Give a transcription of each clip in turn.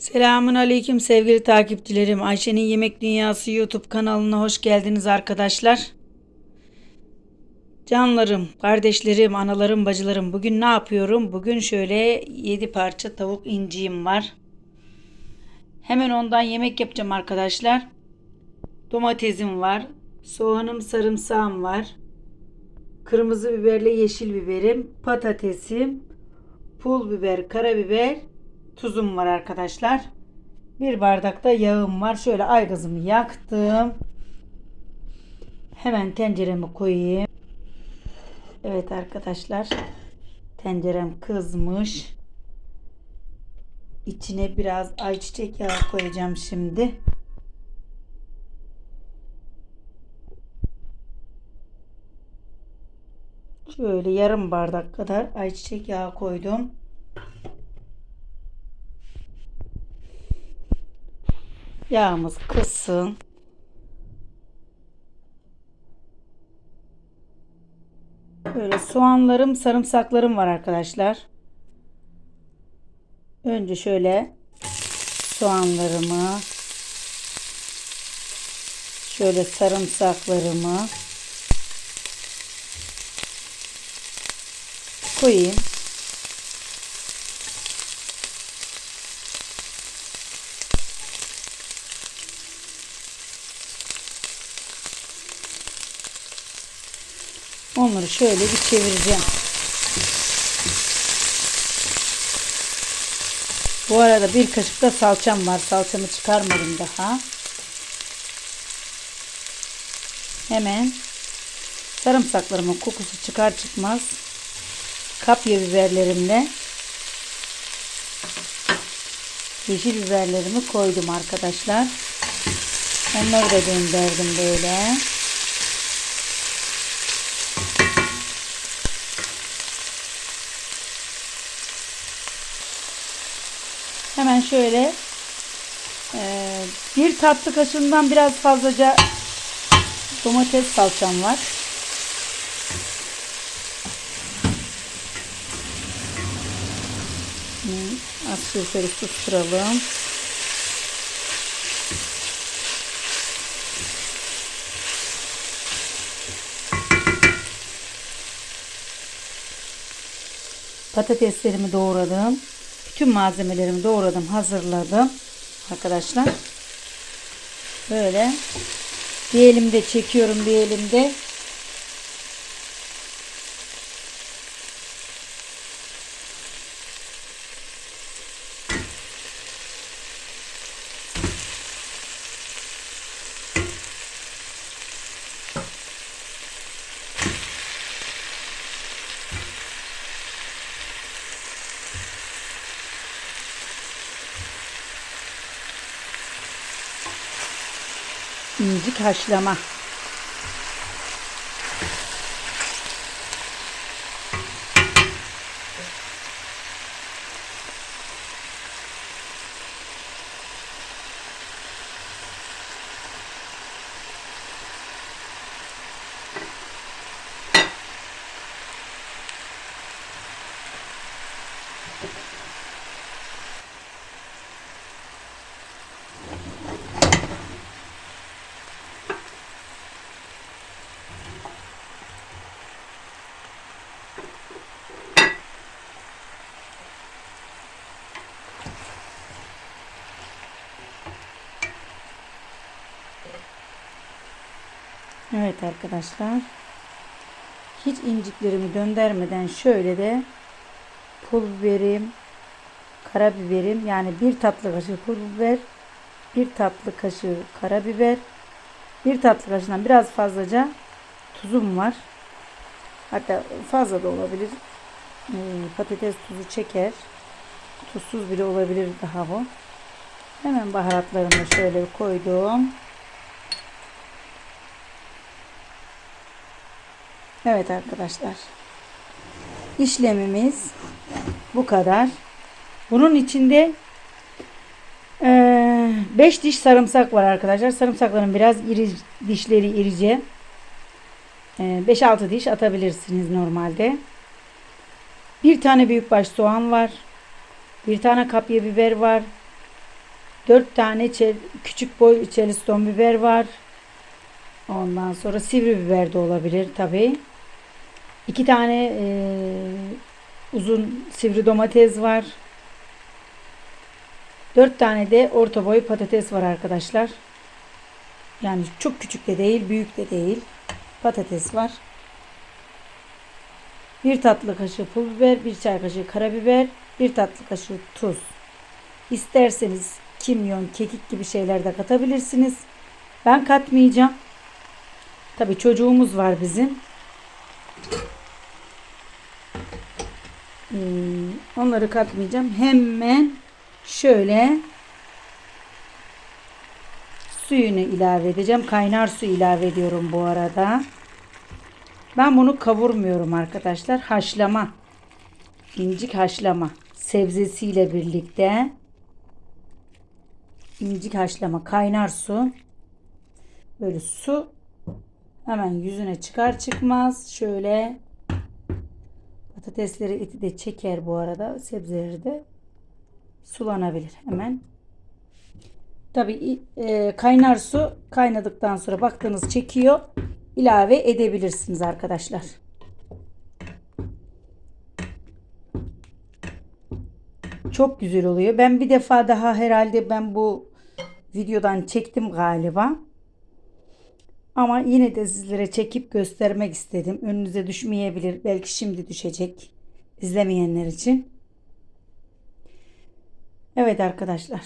Selamun Aleyküm sevgili takipçilerim. Ayşe'nin Yemek Dünyası YouTube kanalına hoş geldiniz arkadaşlar. Canlarım, kardeşlerim, analarım, bacılarım. Bugün ne yapıyorum? Bugün şöyle 7 parça tavuk inciğim var. Hemen ondan yemek yapacağım arkadaşlar. Domatesim var. Soğanım, sarımsağım var. Kırmızı biberle yeşil biberim, patatesim, pul biber, karabiber, tuzum var arkadaşlar. Bir bardakta yağım var. Şöyle aygazımı yaktım. Hemen tenceremi koyayım. Evet arkadaşlar. Tencerem kızmış. İçine biraz ayçiçek yağı koyacağım şimdi. Şöyle yarım bardak kadar ayçiçek yağı koydum. Yağımız kızsın. Böyle soğanlarım, sarımsaklarım var arkadaşlar. Önce şöyle soğanlarımı, şöyle sarımsaklarımı koyayım. Onları şöyle bir çevireceğim. Bu arada bir kaşık da salçam var. Salçamı çıkarmadım daha. Hemen sarımsaklarımın kokusu çıkar çıkmaz kapya biberlerimle yeşil biberlerimi koydum arkadaşlar. Onları da gönderdim böyle. Hemen şöyle e, bir tatlı kaşığından biraz fazlaca domates salçam var. Az şöyle, susturalım. Patateslerimi doğradım. Bütün malzemelerimi doğradım, hazırladım. Arkadaşlar. Böyle bir elimde çekiyorum, bir elimde incik haşlama. Evet arkadaşlar. Hiç inciklerimi döndürmeden şöyle de pul biberim, karabiberim yani bir tatlı kaşığı pul biber, bir tatlı kaşığı karabiber, bir tatlı kaşığından biraz fazlaca tuzum var. Hatta fazla da olabilir. Ee, patates tuzu çeker. Tuzsuz bile olabilir daha bu. Hemen baharatlarımı şöyle koydum. Evet arkadaşlar. İşlemimiz bu kadar. Bunun içinde 5 diş sarımsak var arkadaşlar. Sarımsakların biraz iri dişleri irice. 5-6 diş atabilirsiniz normalde. Bir tane büyükbaş soğan var. Bir tane kapya biber var. 4 tane küçük boy çeliston biber var. Ondan sonra sivri biber de olabilir tabi. 2 tane eee, uzun sivri domates var. 4 tane de orta boy patates var arkadaşlar. Yani çok küçük de değil, büyük de değil. Patates var. Bir tatlı kaşığı pul biber, bir çay kaşığı karabiber, bir tatlı kaşığı tuz. İsterseniz kimyon, kekik gibi şeyler de katabilirsiniz. Ben katmayacağım. Tabii çocuğumuz var bizim. Onları katmayacağım. Hemen şöyle suyunu ilave edeceğim. Kaynar su ilave ediyorum bu arada. Ben bunu kavurmuyorum arkadaşlar. Haşlama. İncik haşlama. Sebzesiyle birlikte. incik haşlama. Kaynar su. Böyle su hemen yüzüne çıkar çıkmaz. Şöyle patatesleri eti de çeker bu arada. Sebzeleri de sulanabilir hemen. Tabi kaynar su kaynadıktan sonra baktığınız çekiyor. ilave edebilirsiniz arkadaşlar. Çok güzel oluyor. Ben bir defa daha herhalde ben bu videodan çektim galiba. Ama yine de sizlere çekip göstermek istedim. Önünüze düşmeyebilir. Belki şimdi düşecek. izlemeyenler için. Evet arkadaşlar.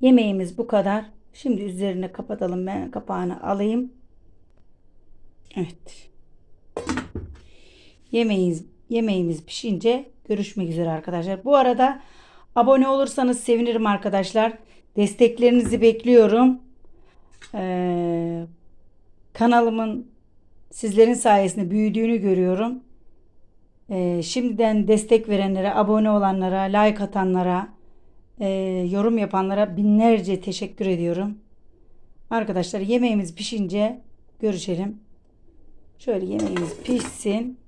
Yemeğimiz bu kadar. Şimdi üzerine kapatalım. Ben kapağını alayım. Evet. Yemeğimiz yemeğimiz pişince görüşmek üzere arkadaşlar. Bu arada abone olursanız sevinirim arkadaşlar. Desteklerinizi bekliyorum. Ee, kanalımın sizlerin sayesinde büyüdüğünü görüyorum. Ee, şimdiden destek verenlere, abone olanlara, like atanlara, e, yorum yapanlara binlerce teşekkür ediyorum. Arkadaşlar yemeğimiz pişince görüşelim. Şöyle yemeğimiz pişsin.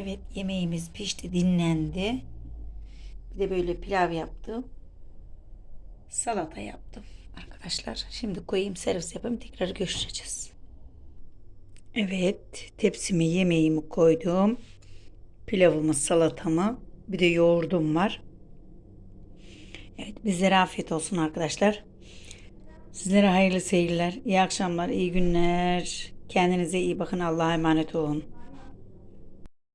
Evet yemeğimiz pişti dinlendi. Bir de böyle pilav yaptım. Salata yaptım arkadaşlar. Şimdi koyayım servis yapayım tekrar görüşeceğiz. Evet tepsime yemeğimi koydum. Pilavımı salatamı bir de yoğurdum var. Evet bizlere afiyet olsun arkadaşlar. Sizlere hayırlı seyirler, iyi akşamlar, iyi günler. Kendinize iyi bakın. Allah'a emanet olun.